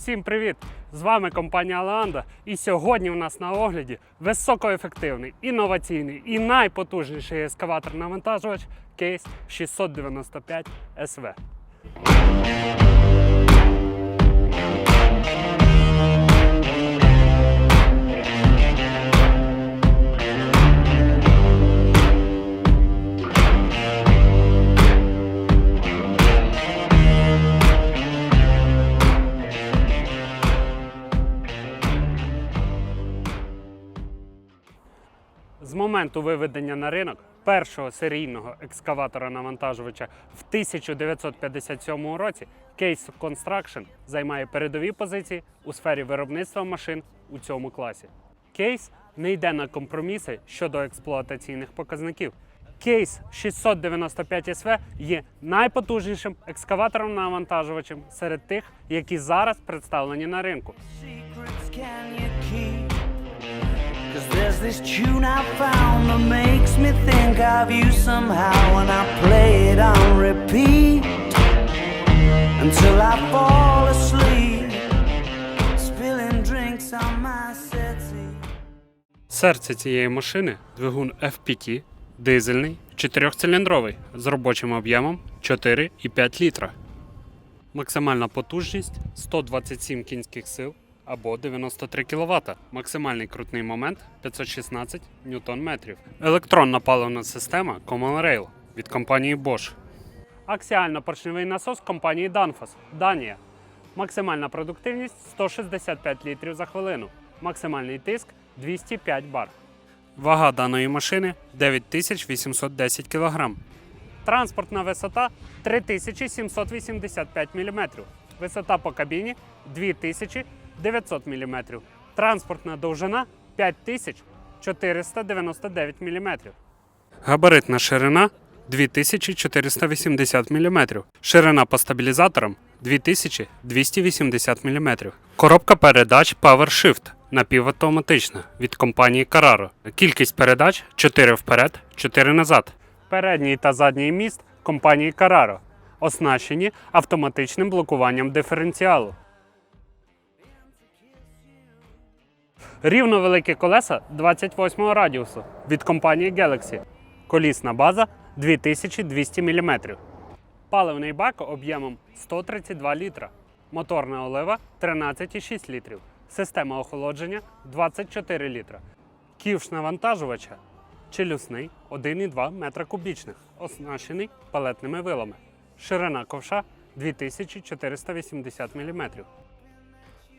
Всім привіт! З вами компанія Алеанда. І сьогодні у нас на огляді високоефективний, інноваційний і найпотужніший ескаватор навантажувач кейс 695 SV. Моменту виведення на ринок першого серійного екскаватора навантажувача в 1957 році Case Construction займає передові позиції у сфері виробництва машин у цьому класі. Кейс не йде на компроміси щодо експлуатаційних показників. Кейс 695 SV є найпотужнішим екскаватором навантажувачем серед тих, які зараз представлені на ринку. This tune I found that makes me think of you somehow, and I play it on repeat until I fall asleep, spilling drinks on my settee. Серце цієї машини двигун FPT, дизельний, чотирьохциліндровий з робочим об'ємом 4,5 літра. Максимальна потужність 127 кінських сил або 93 кВт. Максимальний крутний момент 516 Нм. Електронна паливна система Common Rail від компанії Bosch. Аксіально-поршневий насос компанії Danfoss, Данія. Максимальна продуктивність 165 літрів за хвилину. Максимальний тиск 205 бар. Вага даної машини 9810 кг. Транспортна висота 3785 мм. Висота по кабіні 2900 мм. Транспортна довжина 5499 мм. Габаритна ширина 2480 мм. Ширина по стабілізаторам 2280 мм. Коробка передач PowerShift напівавтоматична від компанії Carraro. Кількість передач 4 вперед, 4 назад. Передній та задній міст компанії Carraro оснащені автоматичним блокуванням диференціалу. Рівно великі колеса 28 радіусу від компанії Galaxy. Колісна база 2200 мм. Паливний бак об'ємом 132 літра. Моторна олива 13,6 літрів. Система охолодження 24 літра. Ківш навантажувача челюсний 1,2 метра кубічних, оснащений палетними вилами. Ширина ковша 2480 мм.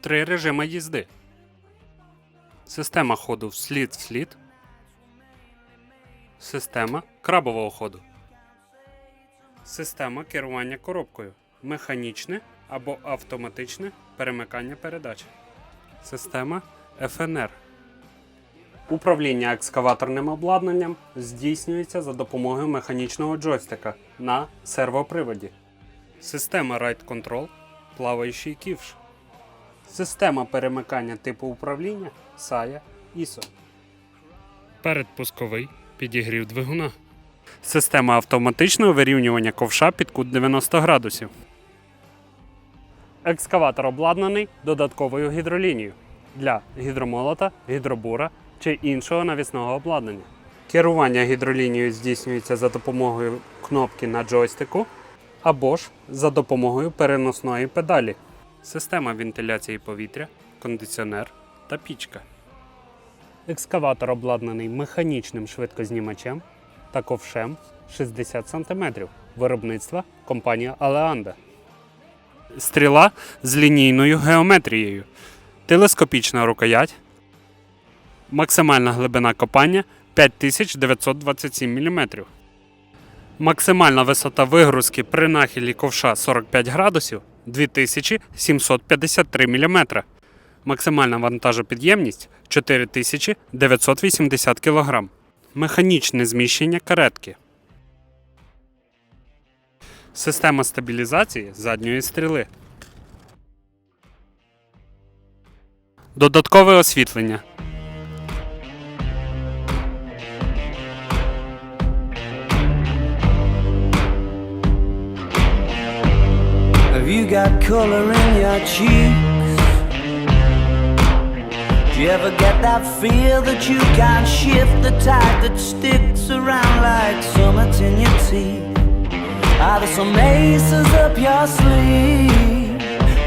Три режими їзди. Система ходу вслід-вслід. Система крабового ходу. Система керування коробкою. Механічне або автоматичне перемикання передач. Система FNR. Управління екскаваторним обладнанням здійснюється за допомогою механічного джойстика на сервоприводі. Система Ride Control плаваючий ківш. Система перемикання типу управління SAIA ISO. Передпусковий підігрів двигуна. Система автоматичного вирівнювання ковша під кут 90 градусів. Екскаватор обладнаний додатковою гідролінією для гідромолота, гідробура чи іншого навісного обладнання. Керування гідролінією здійснюється за допомогою кнопки на джойстику або ж за допомогою переносної педалі. Система вентиляції повітря, кондиціонер та пічка. Екскаватор обладнаний механічним швидкознімачем та ковшем 60 см виробництва компанія Алеанда. Стріла з лінійною геометрією, телескопічна рукоять, максимальна глибина копання 5927 мм. Максимальна висота вигрузки при нахилі ковша 45 градусів 2753 мм. Максимальна вантажопідємність 4980 кг. Механічне зміщення каретки. Система стабілізації задньої стріли. Додаткове освітлення. Got color in your cheeks? Do you ever get that feel that you can't shift the tide that sticks around like summits in your teeth? Are there some aces up your sleeve?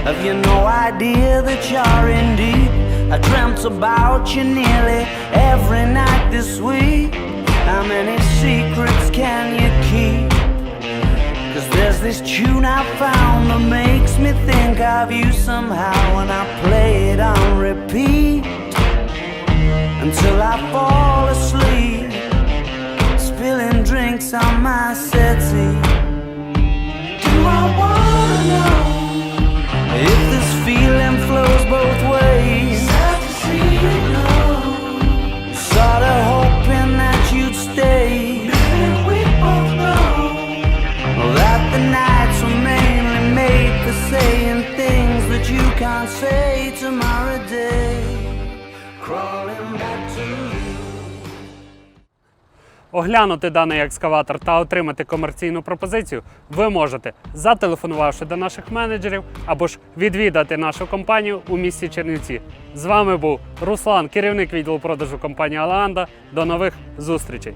Have you no idea that you're in deep? I dreamt about you nearly every night this week. How many secrets can you keep? Cause there's this tune I found that makes me think of you somehow when I play it on repeat until I fall Оглянути даний екскаватор та отримати комерційну пропозицію ви можете, зателефонувавши до наших менеджерів або ж відвідати нашу компанію у місті Чернівці. З вами був Руслан, керівник відділу продажу компанії Аланда. До нових зустрічей!